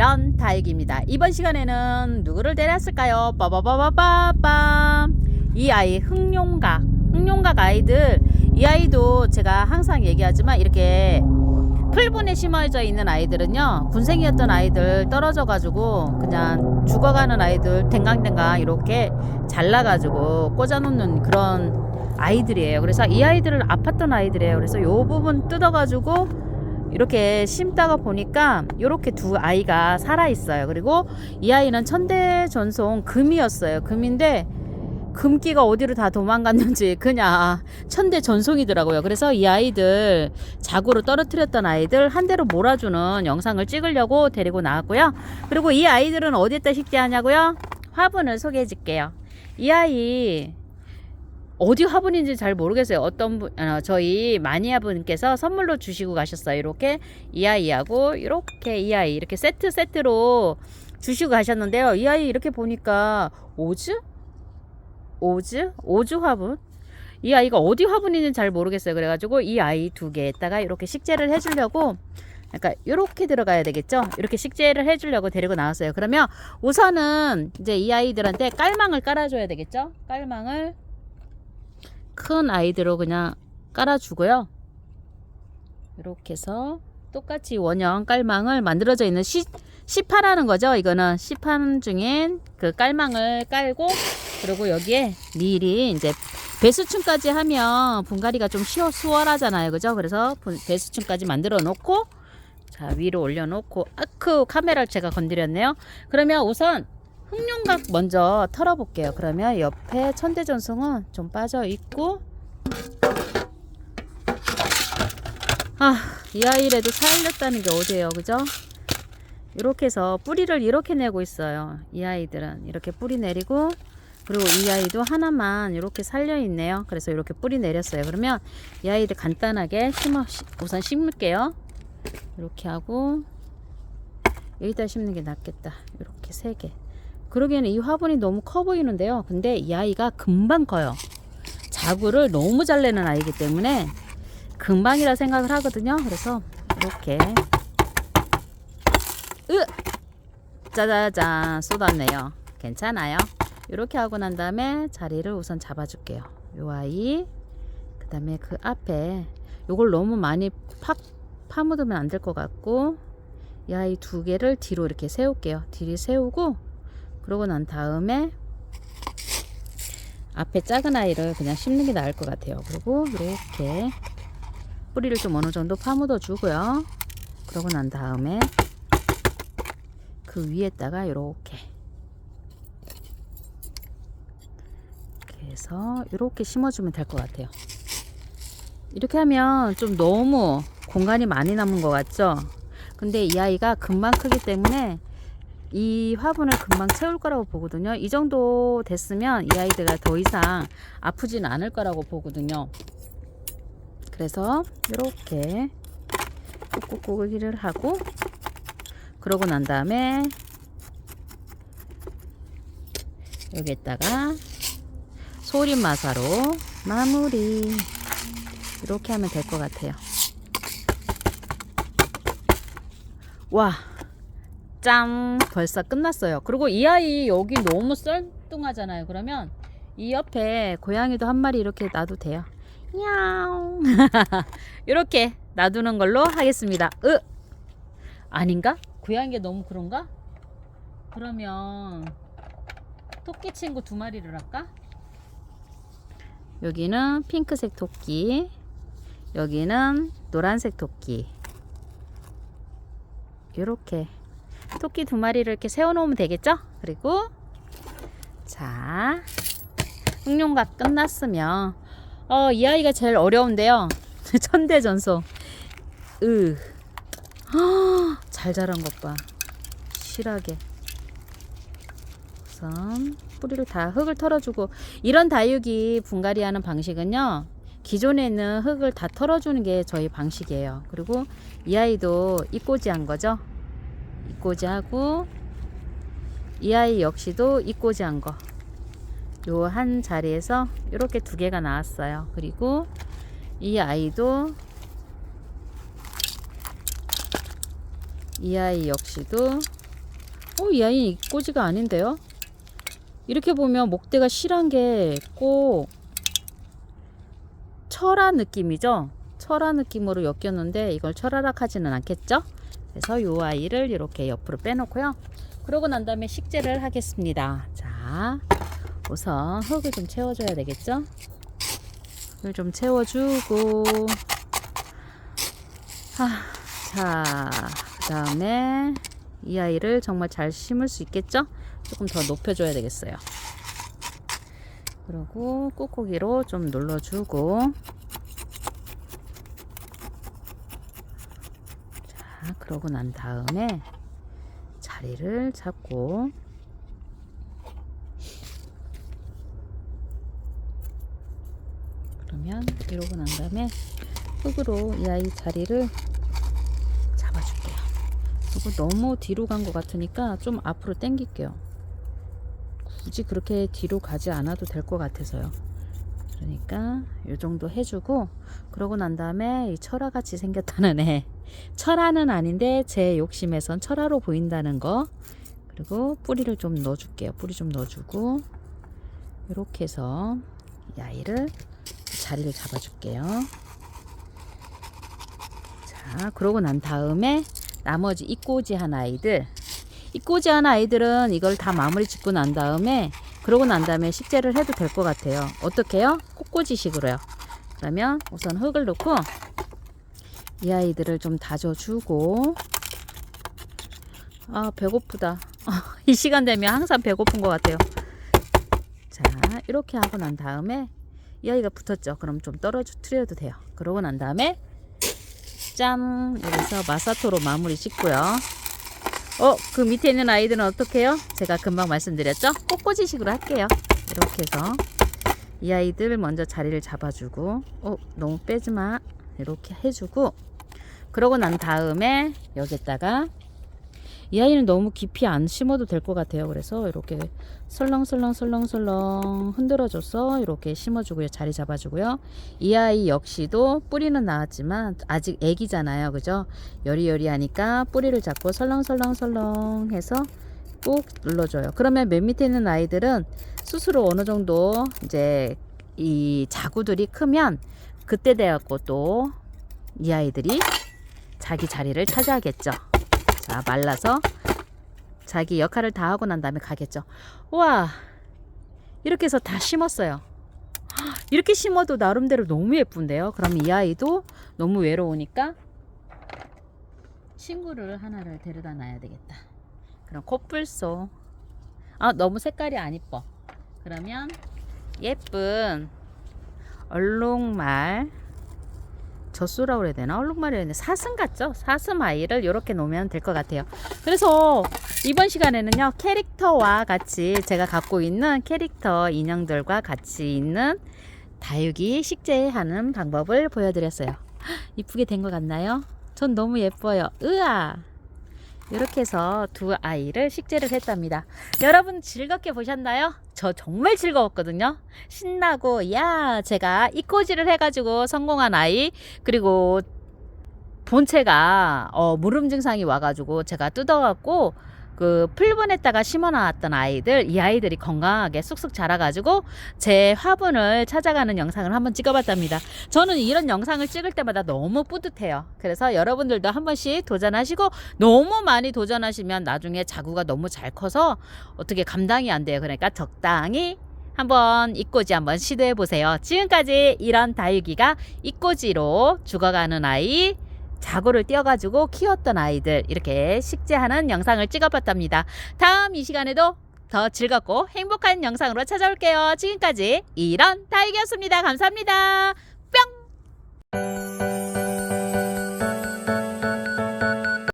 아이런 다육입니다. 이번 시간에는 누구를 데려왔을까요? 빠바바바바밤 이 아이 흑룡각 흑룡각 아이들 이 아이도 제가 항상 얘기하지만 이렇게 풀분에 심어져 있는 아이들은요 군생이었던 아이들 떨어져 가지고 그냥 죽어가는 아이들 댕강댕강 이렇게 잘라 가지고 꽂아 놓는 그런 아이들이에요 그래서 이 아이들을 아팠던 아이들이에요 그래서 요 부분 뜯어 가지고 이렇게 심다가 보니까 이렇게 두 아이가 살아 있어요 그리고 이 아이는 천대 전송 금이었어요 금인데 금기가 어디로 다 도망갔는지 그냥 천대 전송이더라고요. 그래서 이 아이들 자고로 떨어뜨렸던 아이들 한 대로 몰아주는 영상을 찍으려고 데리고 나왔고요. 그리고 이 아이들은 어디에다 식재하냐고요? 화분을 소개해 줄게요. 이 아이 어디 화분인지 잘 모르겠어요. 어떤 분, 어, 저희 마니아 분께서 선물로 주시고 가셨어요. 이렇게 이 아이하고 이렇게 이 아이 이렇게 세트 세트로 주시고 가셨는데요. 이 아이 이렇게 보니까 오즈? 오즈? 오즈 화분? 이 아이가 어디 화분인지 잘 모르겠어요. 그래가지고 이 아이 두 개에다가 이렇게 식재를 해주려고 약간 이렇게 들어가야 되겠죠? 이렇게 식재를 해주려고 데리고 나왔어요. 그러면 우선은 이제 이 아이들한테 깔망을 깔아줘야 되겠죠? 깔망을 큰 아이들로 그냥 깔아주고요. 이렇게 해서 똑같이 원형 깔망을 만들어져 있는 시, 시파라는 거죠. 이거는 시판 중엔 그 깔망을 깔고 그리고 여기에 미리 이제 배수층까지 하면 분갈이가 좀 쉬워 수월하잖아요. 그죠? 그래서 분- 배수층까지 만들어 놓고 자, 위로 올려 놓고 아크 카메라를 제가 건드렸네요. 그러면 우선 흑룡각 먼저 털어 볼게요. 그러면 옆에 천대전송은 좀 빠져 있고 아, 이 아이라도 살렸다는 게 어디예요. 그죠? 이렇게 해서 뿌리를 이렇게 내고 있어요. 이 아이들은 이렇게 뿌리 내리고 그리고 이 아이도 하나만 이렇게 살려 있네요. 그래서 이렇게 뿌리 내렸어요. 그러면 이 아이들 간단하게 심어 시- 우선 심을게요. 이렇게 하고 여기다 심는 게 낫겠다. 이렇게 세 개. 그러기에는 이 화분이 너무 커 보이는데요. 근데 이 아이가 금방 커요. 자구를 너무 잘 내는 아이기 때문에 금방이라 생각을 하거든요. 그래서 이렇게 으 짜자잔 쏟았네요. 괜찮아요. 이렇게 하고 난 다음에 자리를 우선 잡아줄게요. 요 아이 그 다음에 그 앞에 요걸 너무 많이 팍 파묻으면 안 될 것 같고 이 아이 두 개를 뒤로 이렇게 세울게요. 뒤로 세우고 그러고 난 다음에 앞에 작은 아이를 그냥 심는 게 나을 것 같아요. 그리고 이렇게 뿌리를 좀 어느 정도 파묻어 주고요. 그러고 난 다음에 그 위에다가 이렇게 해서 이렇게 심어주면 될 것 같아요. 이렇게 하면 좀 너무 공간이 많이 남은 것 같죠? 근데 이 아이가 금방 크기 때문에 이 화분을 금방 채울 거라고 보거든요. 이 정도 됐으면 이 아이들가 더 이상 아프지는 않을 거라고 보거든요. 그래서 이렇게 꾹꾹꾹기를 하고 그러고 난 다음에 여기에다가 소림 마사로 마무리 이렇게 하면 될 것 같아요. 와, 짠! 벌써 끝났어요. 그리고 이 아이 여기 너무 썰뚱하잖아요. 그러면 이 옆에 고양이도 한 마리 이렇게 놔도 돼요. 야옹. 이렇게 놔두는 걸로 하겠습니다. 으! 아닌가? 고양이가 너무 그런가? 그러면 토끼 친구 두 마리를 할까? 여기는 핑크색 토끼, 여기는 노란색 토끼. 이렇게 토끼 두 마리를 이렇게 세워놓으면 되겠죠? 그리고 자 흑룡각 끝났으면 어, 이 아이가 제일 어려운데요. 천대전송. 으. 허, 잘 자란 것 봐. 실하게. 우선 뿌리를 다 흙을 털어주고 이런 다육이 분갈이 하는 방식은요. 기존에 있는 흙을 다 털어주는 게 저희 방식이에요. 그리고 이 아이도 이꼬지 한 거죠. 이꼬지 하고 이 아이 역시도 이꼬지 한 거. 요 한 자리에서 이렇게 두 개가 나왔어요. 그리고 이 아이도 이 아이 역시도 어, 이 아이는 이꼬지가 아닌데요? 이렇게 보면 목대가 실한 게 꼭 철화 느낌이죠? 철화 느낌으로 엮였는데 이걸 철화락 하지는 않겠죠? 그래서 이 아이를 이렇게 옆으로 빼놓고요. 그러고 난 다음에 식재를 하겠습니다. 자, 우선 흙을 좀 채워줘야 되겠죠? 흙을 좀 채워주고, 아, 자, 그 다음에 이 아이를 정말 잘 심을 수 있겠죠? 조금 더 높여줘야 되겠어요. 그리고 꾹꾹이로 좀 눌러주고, 자, 그러고 난 다음에 자리를 잡고, 그러면 이러고 난 다음에 흙으로 이 아이 자리를 잡아줄게요. 그리고 너무 뒤로 간 것 같으니까 좀 앞으로 당길게요. 굳이 그렇게 뒤로 가지 않아도 될 것 같아서요. 그러니까 이 정도 해주고 그러고 난 다음에 이 철화 같이 생겼다는 애 철화는 아닌데 제 욕심에선 철화로 보인다는 거 그리고 뿌리를 좀 넣어줄게요. 뿌리 좀 넣어주고 이렇게 해서 이 아이를 자리를 잡아줄게요. 자, 그러고 난 다음에 나머지 이꼬지 한 아이들 이꼬지 한 아이들은 이걸 다 마무리 짓고 난 다음에 그러고 난 다음에 식재를 해도 될 것 같아요. 어떻게요? 꽃꽂이식으로요. 그러면 우선 흙을 넣고 이 아이들을 좀 다져주고 아 배고프다. 이 시간 되면 항상 배고픈 것 같아요. 자 이렇게 하고 난 다음에 이 아이가 붙었죠. 그럼 좀 떨어뜨려도 돼요. 그러고 난 다음에 짠 여기서 마사토로 마무리 짓고요. 어, 그 밑에 있는 아이들은 어떻게 해요? 제가 금방 말씀드렸죠? 꽃꽂이식으로 할게요. 이렇게 해서 이 아이들 먼저 자리를 잡아주고 어, 너무 빼지 마. 이렇게 해주고 그러고 난 다음에 여기다가 이 아이는 너무 깊이 안 심어도 될 것 같아요. 그래서 이렇게 설렁설렁 설렁설렁 흔들어줘서 이렇게 심어주고요. 자리 잡아주고요. 이 아이 역시도 뿌리는 나왔지만 아직 애기잖아요. 그죠? 여리여리하니까 뿌리를 잡고 설렁설렁 설렁 해서 꾹 눌러줘요. 그러면 맨 밑에 있는 아이들은 스스로 어느 정도 이제 이 자구들이 크면 그때 돼갖고 또 이 아이들이 자기 자리를 차지하겠죠. 자, 말라서 자기 역할을 다 하고 난 다음에 가겠죠. 와, 이렇게 해서 다 심었어요. 이렇게 심어도 나름대로 너무 예쁜데요. 그럼 이 아이도 너무 외로우니까 친구를 하나를 데려다 놔야 되겠다. 그럼 코뿔소. 아, 너무 색깔이 안 이뻐. 그러면 예쁜 얼룩말 젖소라고 그래야 되나? 얼룩말이라 해야 되나? 사슴 같죠? 사슴 아이를 이렇게 놓으면 될 것 같아요. 그래서 이번 시간에는요, 캐릭터와 같이 제가 갖고 있는 캐릭터 인형들과 같이 있는 다육이 식재하는 방법을 보여드렸어요. 이쁘게 된 것 같나요? 전 너무 예뻐요. 으아! 이렇게 해서 두 아이를 식재를 했답니다. 여러분 즐겁게 보셨나요? 저 정말 즐거웠거든요. 신나고 야 제가 이꼬지를 해가지고 성공한 아이 그리고 본체가 어, 무름 증상이 와가지고 제가 뜯어갖고 그 풀분에다가 심어놨던 아이들 이 아이들이 건강하게 쑥쑥 자라가지고 제 화분을 찾아가는 영상을 한번 찍어봤답니다. 저는 이런 영상을 찍을 때마다 너무 뿌듯해요. 그래서 여러분들도 한 번씩 도전하시고 너무 많이 도전하시면 나중에 자구가 너무 잘 커서 어떻게 감당이 안 돼요. 그러니까 적당히 한번 이꼬지 한번 시도해 보세요. 지금까지 이런 다육이가 이꼬지로 죽어가는 아이 자고를 띄어가지고 키웠던 아이들 이렇게 식재하는 영상을 찍어봤답니다. 다음 이 시간에도 더 즐겁고 행복한 영상으로 찾아올게요. 지금까지 이런 다육이었습니다. 감사합니다. 뿅!